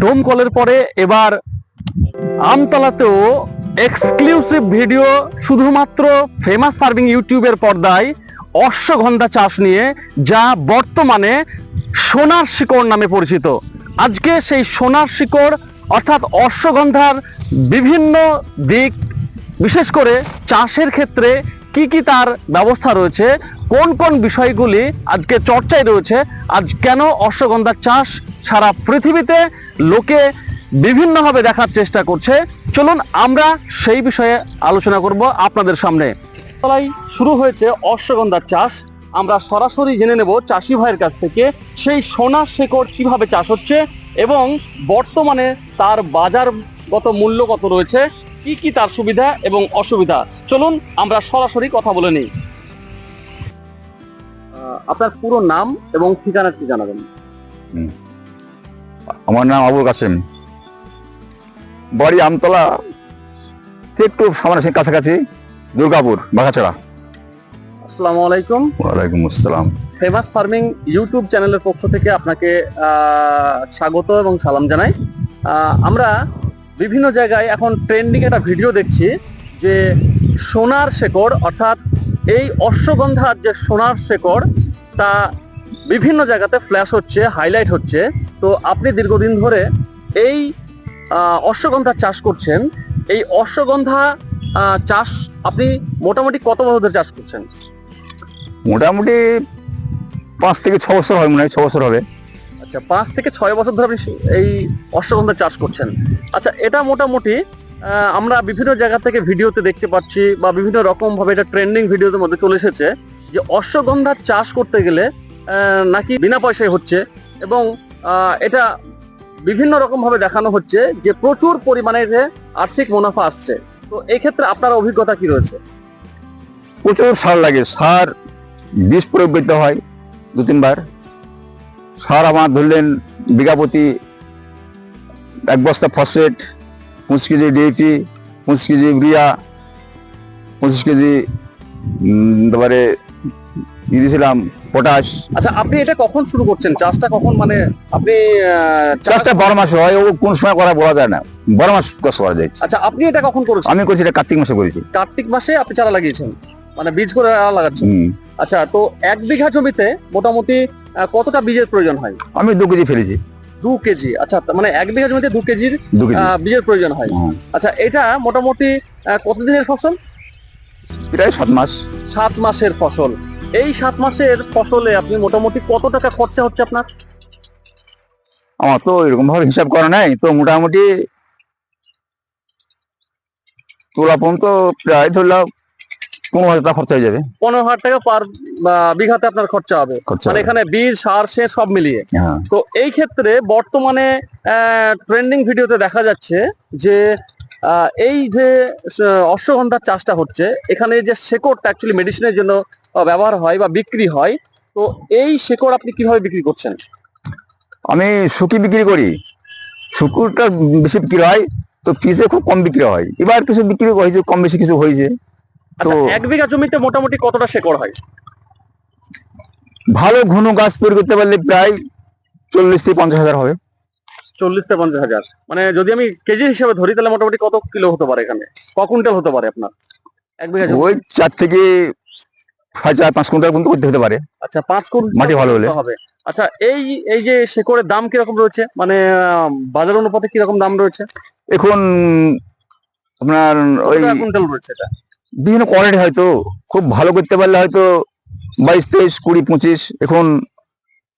ডোমকলের পরে এবার আমতলাতেও এক্সক্লুসিভ ভিডিও শুধুমাত্র ফেমাস ফার্মিং ইউটিউবের পর্দায় অশ্বগন্ধা চাষ নিয়ে, যা বর্তমানে সোনার শিকড় নামে পরিচিত। আজকে সেই সোনার শিকড়, অর্থাৎ অশ্বগন্ধার বিভিন্ন দিক, বিশেষ করে চাষের ক্ষেত্রে কি কি তার ব্যবস্থা রয়েছে কোন কোন বিষয়গুলি আজকে চর্চায় রয়েছে, আজ কেন অশ্বগন্ধার চাষ সারা পৃথিবীতে লোকে বিভিন্নভাবে দেখার চেষ্টা করছে? চলুন আমরা সেই বিষয়ে আলোচনা করব আপনাদের সামনে। তলায় শুরু হয়েছে অশ্বগন্ধার চাষ। আমরা সরাসরি জেনে নেব চাষি ভাইয়ের কাছ থেকে সেই সোনার শেকড় কীভাবে চাষ হচ্ছে এবং বর্তমানে তার বাজারগত মূল্য কত রয়েছে, কি কি তার সুবিধা এবং অসুবিধা। চলুন আমরা সরাসরি কথা বলে নিই। আপনার পুরো নাম এবং ঠিকানা কি জানাবেন। আমার নাম আবুল কাসেম। বাড়ি আমতলা একটু সামনাসামনি কাছাকাছি দুর্গাপুর বাঘাছড়া। আসসালামু আলাইকুম। ওয়ালাইকুম আসসালাম। ফেমাস ফার্মিং ইউটিউব চ্যানেলের পক্ষ থেকে আপনাকে স্বাগত এবং সালাম জানাই। আহ, আমরা বিভিন্ন জায়গায় এখন ট্রেন্ডিং একটা ভিডিও দেখছি যে সোনার শেকড় অর্থাৎ এই অশ্বগন্ধার যে সোনার শেকড় তা বিভিন্ন জায়গাতে ফ্ল্যাশ হচ্ছে হাইলাইট হচ্ছে। তো আপনি দীর্ঘদিন ধরে এই অশ্বগন্ধা চাষ করছেন। এই অশ্বগন্ধা চাষ আপনি মোটামুটি কত বছর ধরে চাষ করছেন? মোটামুটি পাঁচ থেকে ছ বছর হয় মনে হয় ছ বছর হবে। আচ্ছা পাঁচ থেকে ছয় বছর ধরে আপনি এই অশ্বগন্ধা চাষ করছেন। আচ্ছা এটা মোটামুটি আমরা বিভিন্ন জায়গা থেকে ভিডিওতে দেখতে পাচ্ছি বা বিভিন্ন রকম ভাবে এটা ট্রেন্ডিং ভিডিওর মধ্যে চলে এসেছে। যে অশ্বগন্ধা চাষ করতে গেলে নাকি বিনা পয়সায় হচ্ছে এবং এটা বিভিন্ন রকম ভাবে দেখানো হচ্ছে যে প্রচুর পরিমাণে আর্থিক মুনাফা আসছে। তো এই ক্ষেত্রে আপনার অভিজ্ঞতা কি রয়েছে? প্রচুর সার লাগে। সার বিষ প্রয়োগ করতে হয় দু, তিনবার। সার আমার ধরলেন বিঘা প্রতি এক বস্তা ফসফেট পঁচিশ K G D A P পঁচিশ কেজি ইউরিয়া পঁচিশ কেজি তারপরে দিয়েছিলাম পটাশ আচ্ছা আপনি এটা কখন শুরু করছেন? চাষটা কখন মানে আপনি চাষটা বারো মাস হয় ও কোন সময় করা বলা যায় না। বারো মাস চাষ করা যায়। আচ্ছা আপনি এটা কখন করেছেন? আমি করছি এটা কার্তিক মাসে করেছি। কার্তিক মাসে আপনি চারা লাগিয়েছেন? মানে বীজ করে লাগাচ্ছেন? আচ্ছা তো এক বিঘা জমিতে মোটামুটি কতটা বীজের প্রয়োজন হয়? আমি দু কেজি ফেলেছি। দু কেজি। আচ্ছা মানে এক বিঘা জমিতে দু কেজির বীজের প্রয়োজন হয়। আচ্ছা এটা মোটামুটি কতদিনের ফসল? প্রায় সাত মাস। সাত মাসের ফসল। এই সাত মাসের ফসলে আপনি মোটামুটি কত টাকা খরচা হচ্ছে আপনার? আমার তো এরকম ভাবে হিসাব করা নাই তো মোটামুটি তোলা পর্যন্ত প্রায় ধরলাম পনেরো হাজার টাকা খরচা হয়ে যাবে। পনেরো হাজার টাকা পার বিঘাতে আপনার খরচা হবে। মানে এখানে বীজ সার সে সব মিলিয়ে। হ্যাঁ। তো এই ক্ষেত্রে বর্তমানে ট্রেন্ডিং ভিডিওতে দেখা যাচ্ছে যে এই যে অশ্বগন্ধার চাষটা হচ্ছে এখানে যে শেকড়টা অ্যাকচুয়ালি মেডিসিনের জন্য ব্যবহার হয় বা বিক্রি হয় তো এই শেকড় আপনি কীভাবে বিক্রি করছেন? আমি শুকি বিক্রি করি। শুকুরটা বেশি বিক্রি হয় তো পিসে খুব কম বিক্রি হয়। এবার কিছু বিক্রি হয়েছে কম বেশি কিছু হয়েছে। আচ্ছা তো- এক বিঘা জমিতে মোটামুটি কতটা শেকড় হয়? ভালো ঘন গাছ তৈরি করতে পারলে প্রায় চল্লিশ থেকে পঞ্চাশ হাজার হবে। চল্লিশ থেকে পঞ্চাশ হাজার। মানে যদি আমি কেজি হিসেবে ধরি তাহলে মোটামুটি কত কিলো হতে পারে এখানে? ক কুইন্টাল হতে পারে আপনার? এক বিঘা ওই চার থেকে ছয় চার পাঁচ কুইন্টাল পর্যন্ত করতে হতে পারে। আচ্ছা পাঁচ কুইন্টাল মাটি ভালো হলে। হবে। আচ্ছা এই এই যে শেকড়ের দাম কীরকম রয়েছে? মানে বাজার অনুপাতে কীরকম দাম রয়েছে? এখন আপনার ওই কুইন্টাল রয়েছে এটা? বিভিন্ন কোয়ালিটি হয়তো। খুব ভালো করতে পারলে হয়তো বাইশ তেইশ কুড়ি পঁচিশ। এখন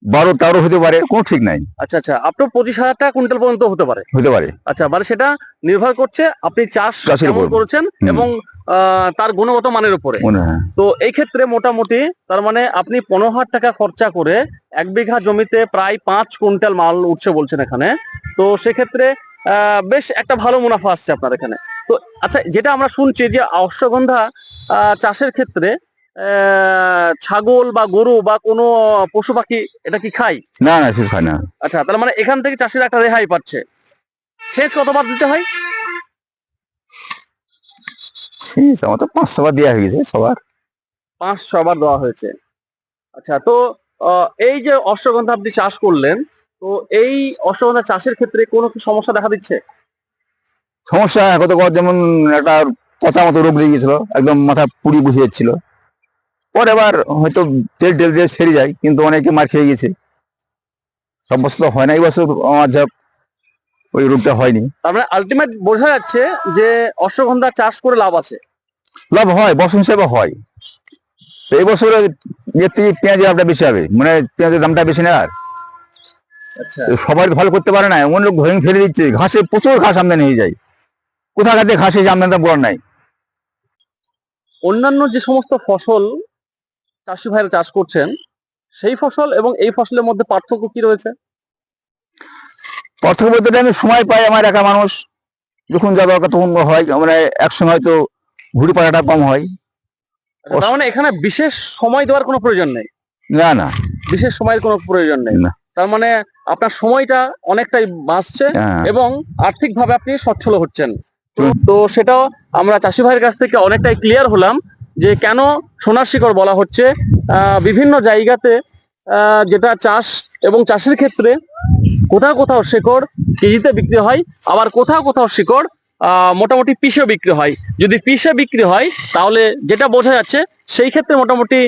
বারো তেরো হতে পারে কোনো ঠিক নাই। আচ্ছা আচ্ছা আপনার পঁচিশ হাজার টাকা কুইন্টাল পর্যন্ত হতে পারে। হতে পারে। আচ্ছা মানে সেটা নির্ভর করছে আপনি চাষ কেমন। করেছেন এবং তার গুণগত মানের উপরে। তো এই ক্ষেত্রে মোটামুটি তার মানে আপনি পনেরো হাজার টাকা খরচা করে এক বিঘা জমিতে প্রায় পাঁচ কুইন্টাল মাল উঠছে বলছেন এখানে। তো সেক্ষেত্রে আহ, বেশ একটা ভালো মুনাফা আসছে আপনার এখানে। তো আচ্ছা যেটা আমরা শুনছি যে অশ্বগন্ধা আহ, চাষের ক্ষেত্রে ছাগল বা গরু বা কোনো পশু পাখি এটা কি খায়? না না কিছু খায় না। আচ্ছা তাহলে মানে এখান থেকে চাষিরা একটা রেহাই পাচ্ছে। সেচ কতবার দিতে হয়? শেষ আমার তো পাঁচশো বার দেওয়া হয়ে গেছে সবার। পাঁচ ছবার দেওয়া হয়েছে। আচ্ছা তো এই যে অশ্বগন্ধা আপনি চাষ করলেন তো এই অশ্বগন্ধা চাষের ক্ষেত্রে কোনো কি সমস্যা দেখা দিচ্ছে? সমস্যা কত কত যেমন একটা পচা মতো রোগ লেগে গেছিল একদম মাথা পুড়ি বসে যাচ্ছিল। পরে আবার হয়তো তেল টেল দিয়ে সেরে যায় কিন্তু অনেকে মার খেয়ে গেছে। সব বছর তো হয় না এই বছর আমার যা ওই রোগটা হয়নি। তার মানে আলটিমেট বোঝা যাচ্ছে যে অশ্বগন্ধা চাষ করে লাভ আছে। লাভ হয় বছর হিসেবে হয়। তো এই বছর এর থেকে পেঁয়াজের দামটা বেশি হবে মানে পেঁয়াজের দামটা বেশি না আর আচ্ছা সবাই ভালো করতে পারে না এমন লোক ভেঙে ফেলে দিচ্ছে ঘাসে প্রচুর ঘাস আমদানি হয়ে যায়। কোথা খাতে ঘাসে আমদানিটা বড় নাই। অন্যান্য যে সমস্ত ফসল চাষি ভাইরা চাষ করছেন সেই ফসল এবং এই ফসলের মধ্যে পার্থক্য কি রয়েছে? পার্থক্য বলতে আমি সময় পাই আমার একা মানুষ যখন যা দরকার তখন হয় মানে একসঙ্গে হয়তো ঘুরি পাড়াটা কম হয়। আচ্ছা, তার মানে এখানে বিশেষ সময় দেওয়ার কোনো প্রয়োজন নেই? না না। বিশেষ সময়ের কোনো প্রয়োজন নেই? না। তার মানে আপনার সময়টা অনেকটাই বাঁচছে হ্যাঁ, এবং আর্থিকভাবে আপনি সচ্ছল হচ্ছেন। তো সেটাও আমরা চাষি ভাইয়ের কাছ থেকে অনেকটাই ক্লিয়ার হলাম। যে কেন সোনার শিকড় বলা হচ্ছে বিভিন্ন জায়গাতে যেটা চাষ এবং চাষের ক্ষেত্রে কোথাও কোথাও শিকড় কেজিতে বিক্রি হয়, আবার কোথাও কোথাও শিকড় মোটামুটি পিসে বিক্রি হয়। যদি পিসে বিক্রি হয়, তাহলে যেটা বোঝা যাচ্ছে, সেই ক্ষেত্রে মোটামুটি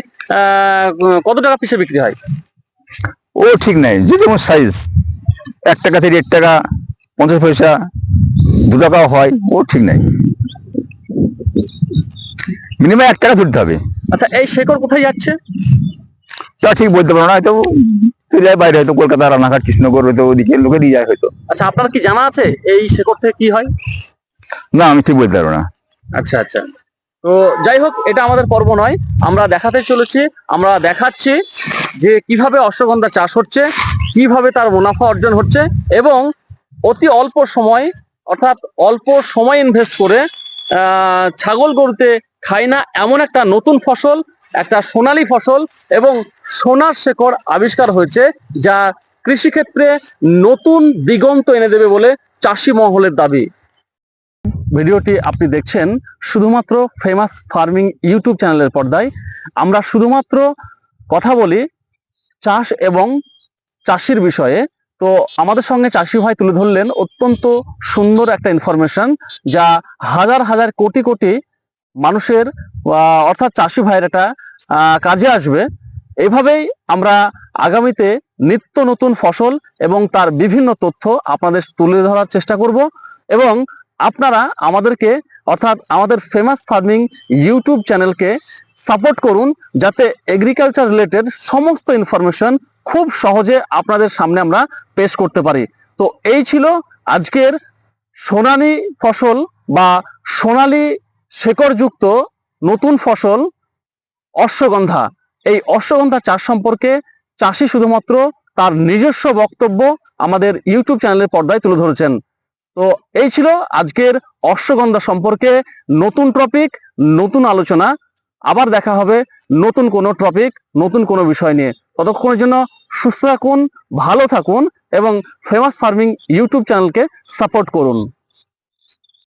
কত টাকা পিসে বিক্রি হয়? ও ঠিক নাই, যে যেমন সাইজ এক টাকা থেকে দেড় টাকা, পঞ্চাশ পয়সা, দু টাকাও হয়, ও ঠিক নাই। মিনিমাম এক টাকা তুলতে হবে। আচ্ছা এই শেকড় কোথায় যাচ্ছে? তা ঠিক বলতে পারো না হয়তো তুই যায় বাইরে হয়তো কলকাতা রানাঘাট কৃষ্ণনগর হয়তো ওদিকে লোকে নিয়ে যায় হয়তো। আচ্ছা আপনার কি জানা আছে এই শেকড় থেকে কি হয়? না আমি ঠিক বলতে পারব না। আচ্ছা আচ্ছা। তো যাই হোক এটা আমাদের পর্ব নয়। আমরা দেখাতে চলেছি আমরা দেখাচ্ছি যে কীভাবে অশ্বগন্ধা চাষ হচ্ছে কীভাবে তার মুনাফা অর্জন হচ্ছে এবং অতি অল্প সময় অর্থাৎ অল্প সময় ইনভেস্ট করে আহ, ছাগল গরুতে খায় না। এমন একটা নতুন ফসল, একটা সোনালী ফসল এবং সোনার শেকড় আবিষ্কার হয়েছে, যা কৃষিক্ষেত্রে নতুন দিগন্ত এনে দেবে বলে চাষি মহলের দাবি। ভিডিওটি আপনি দেখছেন শুধুমাত্র ফেমাস ফার্মিং ইউটিউব চ্যানেলের পর্দায়। আমরা শুধুমাত্র কথা বলি চাষ এবং চাষির বিষয়ে। তো আমাদের সঙ্গে চাষি ভাই তুলে ধরলেন অত্যন্ত সুন্দর একটা ইনফরমেশন যা হাজার হাজার কোটি কোটি মানুষের অর্থাৎ চাষি ভাইয়ের একটা কাজে আসবে। এইভাবেই আমরা আগামীতে নিত্য নতুন ফসল এবং তার বিভিন্ন তথ্য আপনাদের তুলে ধরার চেষ্টা করব এবং আপনারা আমাদেরকে, অর্থাৎ আমাদের ফেমাস ফার্মিং ইউটিউব চ্যানেলকে সাপোর্ট করুন যাতে এগ্রিকালচার রিলেটেড সমস্ত ইনফরমেশন খুব সহজে আপনাদের সামনে আমরা পেশ করতে পারি। তো এই ছিল আজকের সোনালী ফসল বা সোনালী শেকড়যুক্ত নতুন ফসল অশ্বগন্ধা। এই অশ্বগন্ধা চাষ সম্পর্কে চাষি শুধুমাত্র তার নিজস্ব বক্তব্য আমাদের ইউটিউব চ্যানেলের পর্দায় তুলে ধরেছেন। তো এই ছিল আজকের অশ্বগন্ধা সম্পর্কে নতুন টপিক, নতুন আলোচনা। আবার দেখা হবে নতুন কোনো টপিক, নতুন কোনো বিষয় নিয়ে। ততক্ষণের জন্য সুস্থ থাকুন, ভালো থাকুন এবং ফেমাস ফার্মিং ইউটিউব চ্যানেলকে সাপোর্ট করুন।